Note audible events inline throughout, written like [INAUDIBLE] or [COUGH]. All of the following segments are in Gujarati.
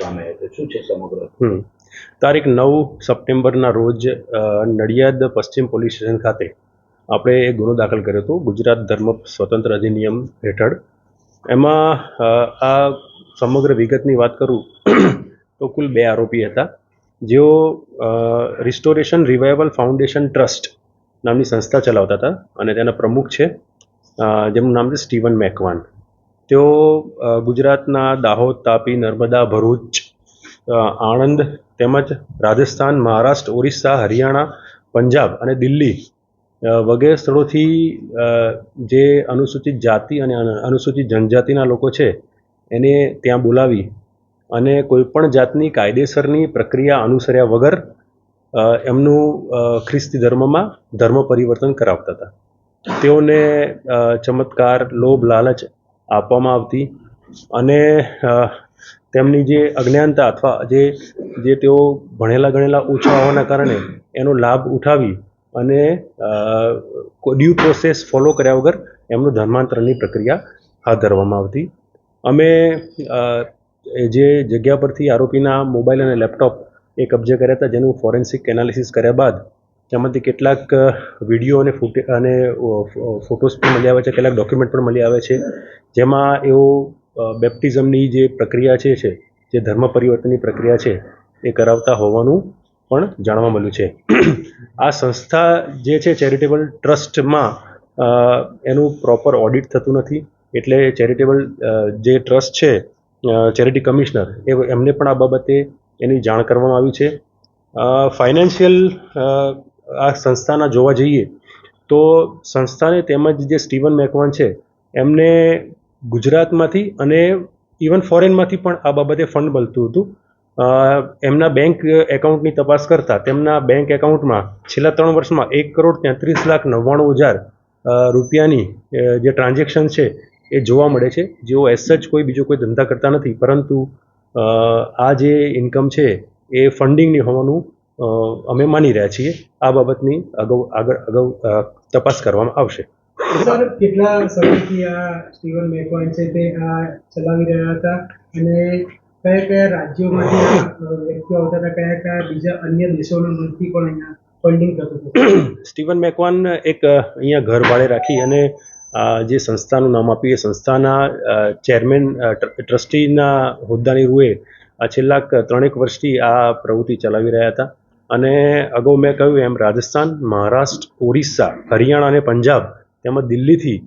સામે શું છે સમગ્ર? તારીખ નવ સપ્ટેમ્બરના રોજ નડિયાદ પશ્ચિમ પોલીસ સ્ટેશન ખાતે આપણે એક ગુનો દાખલ કર્યો હતો, ગુજરાત ધર્મ સ્વતંત્ર અધિનિયમ હેઠળ. એમાં આ સમગ્ર વિગતની વાત કરું [CLEARS THROAT] તો કુલ બે આરોપી હતા, જેઓ રિસ્ટોરેશન રિવાઇવલ ફાઉન્ડેશન ટ્રસ્ટ નામની સંસ્થા ચલાવતા હતા અને તેના પ્રમુખ છે જેમનું નામ છે સ્ટીવન મેકવાન. તેઓ ગુજરાતના દાહોદ, તાપી, નર્મદા, ભરૂચ આણંદ તેમજ રાજસ્થાન, મહારાષ્ટ્ર, ઓરિસ્સા, હરિયાણા, પંજાબ અને દિલ્હી વગેરે સ્થળોથી જે અનુસૂચિત જાતિ અને અનુસૂચિત જનજાતિના લોકો છે, એને ત્યાં બોલાવી અને કોઈપણ જાતની કાયદેસરની પ્રક્રિયા અનુસર્યા વગર એમનું ખ્રિસ્તી ધર્મમાં ધર્મ પરિવર્તન કરાવતા હતા. તેઓને ચમત્કાર, લોભ, લાલચ આપવામાં આવતી. અને તેમની જે અજ્ઞાનતા અથવા જે જે તેઓ ભણેલા ગણેલા ઓછા હોવાના કારણે એનો લાભ ઉઠાવી અને ડ્યુ પ્રોસેસ ફોલો કર્યા વગર એમનું ધર્માંતરણની પ્રક્રિયા હાથ ધરવામાં આવતી. અમે જે જગ્યા પરથી આરોપીના મોબાઈલ અને લેપટોપ એ કબજે કર્યા હતા, જેનું ફોરેન્સિક એનાલિસિસ કર્યા બાદ તેમાંથી કેટલાક વીડિયો અને ફૂટે અને ફોટોસ પણ મળી આવે છે, કેટલાક ડોક્યુમેન્ટ પણ મળી આવે છે. જેમાં એઓ બેપ્ટિઝમની જે પ્રક્રિયા છે છે, જે ધર્મ પરિવર્તનની પ્રક્રિયા છે, એ કરાવતા હોવાનું પણ જાણવા મળ્યું છે. આ સંસ્થા જે છે ચેરિટેબલ ટ્રસ્ટમાં એનું પ્રોપર ઓડિટ થતું નથી. એટલે ચેરિટેબલ જે ટ્રસ્ટ છે ચેરિટી કમિશનર એ એમને પણ આ બાબતે એની જાણ કરવામાં આવી છે. ફાઇનાન્શિયલ આ સંસ્થાના જોવા જઈએ, તો સંસ્થાને તેમજ જે સ્ટીવન મેકવાન છે, એમને ગુજરાતમાંથી અને ઇવન ફોરેનમાંથી પણ આ બાબતે ફંડ મળતું હતું. એમના બેંક એકાઉન્ટની તપાસ કરતાં તેમના બેંક એકાઉન્ટમાં છેલ્લા ત્રણ વર્ષમાં એક કરોડ તેત્રીસ લાખ નવ્વાણું હજાર રૂપિયાની જે ટ્રાન્ઝેક્શન છે, એ જોવા મળે છે. જેઓ એસ જ કોઈ બીજો કોઈ ધંધા કરતા નથી, પરંતુ આ જે ઇન્કમ છે, એ ફંડિંગની હોવાનું અમે માની રહ્યા છીએ આ બાબતની અગાઉ આગળ અગાઉ તપાસ કરવામાં આવશે. સર કેટલા સમયથી આ સ્ટીવન મેકવાન છે તે આ ચલાવી રહ્યા હતા? અને કયા કયા રાજ્યોમાંથી વ્યક્તિઓ આવતા હતા? કયા કયા બીજા અન્ય દેશોના મનથી પણ અહીંયા ફંડિંગ થતું હતું? સ્ટીવન મેકવાન એક અહીંયા ઘર ભાડે રાખી અને જે સંસ્થાનું નામ આપ્યું એ સંસ્થાના ચેરમેન ટ્રસ્ટીના હોદ્દાની રૂએ આ છેલ્લા ત્રણેક વર્ષથી આ પ્રવૃત્તિ ચલાવી રહ્યા હતા. અને અગાઉ મેં કહ્યું એમ રાજસ્થાન મહારાષ્ટ્ર ઓરિસ્સા હરિયાણા અને પંજાબ તેમજ દિલ્હીથી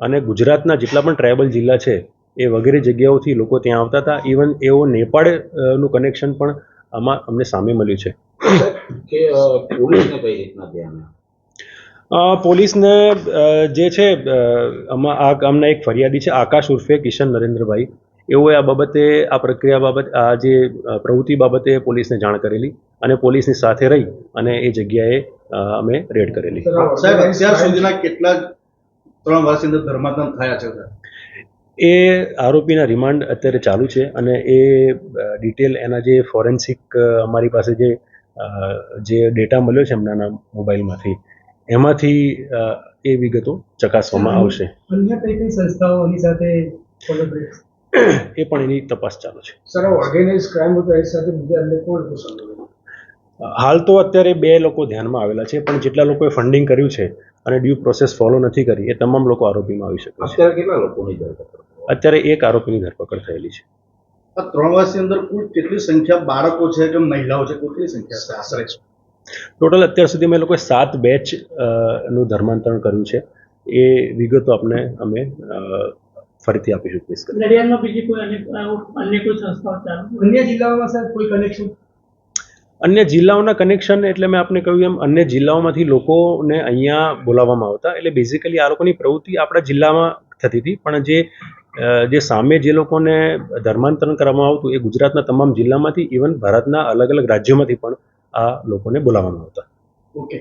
અને ગુજરાતના જેટલા પણ ટ્રાઇબલ જિલ્લા છે એ વગેરે જગ્યાઓથી લોકો ત્યાં આવતા હતા. ઇવન એઓ નેપાળનું કનેક્શન પણ આમાં અમને સામે મળ્યું છે. કે પોલીસને કઈ રીતના ધ્યાન પોલીસને જે છે આમાં આ ગામના એક ફરિયાદી છે આકાશ ઉર્ફે કિશન નરેન્દ્રભાઈ. એઓએ આ બાબતે આ પ્રક્રિયા બાબત આ જે પ્રવૃત્તિ બાબતે પોલીસને જાણ કરેલી અને પોલીસની સાથે રહી અને એ જગ્યાએ અમે રેડ કરેલી. સાહેબ અત્યાર સુધીના કેટલા ત્રણ વર્ષની અંદર ધર્માંતરણ થયા છે એ આરોપીના રિમાન્ડ અત્યારે ચાલુ છે અને એ ડિટેલ એના જે ફોરેન્સિક અમારી પાસે જે જે ડેટા મળ્યો છે એમના મોબાઈલમાંથી એમાંથી એ વિગતો ચકાસવામાં આવશે. અન્ય કઈ કઈ સંસ્થાઓની સાથે કોલેબરેટ એ પણ એની તપાસ ચાલુ છે. સર ઓર્ગેનાઇઝ ક્રાઇમ હતો એ સાથે બીજા અન્ય કોણ હાલ તો અત્યારે બે લોકો ધ્યાનમાં આવેલા છે પણ જેટલા લોકોએ ફંડિંગ કર્યું છે અને ડ્યુ પ્રોસેસ ફોલો નથી કરી એ તમામ લોકો આરોપીમાં આવી શકે છે. અત્યારે કેટલા લોકોની ધરપકડ? અત્યારે એક આરોપીની ધરપકડ થયેલી છે. આ ત્રણ વર્ષની અંદર કુલ કેટલી સંખ્યા બાળકો છે કે મહિલાઓ છે? કેટલી સંખ્યા છે? આશરે ટોટલ અત્યાર સુધી અમે લોકોએ સાત બેચનું ધર્માંતરણ કર્યું છે. એ વિગતો આપને અમે અ, ફરીથી આપીશું પ્લીઝ નડિયાદમાં બીજી કોઈ અન્ય કોઈ સંસ્થાઓ ચાલુ? અન્ય જિલ્લાઓમાં સર કોઈ કનેક્શન અન્ય જિલ્લાઓના કનેક્શન એટલે મેં આપને કહ્યું એમ અન્ય જિલ્લાઓમાંથી લોકોને અહીંયા બોલાવવામાં આવતા. એટલે બેઝિકલી આ લોકોની પ્રવૃત્તિ આપણા જિલ્લામાં થતી હતી. પણ જે જે સામે જે લોકોને ધર્માંતરણ કરવામાં આવતું એ ગુજરાતના તમામ જિલ્લામાંથી ઇવન ભારતના અલગ અલગ રાજ્યોમાંથી પણ આ લોકોને બોલાવવામાં આવતા. ઓકે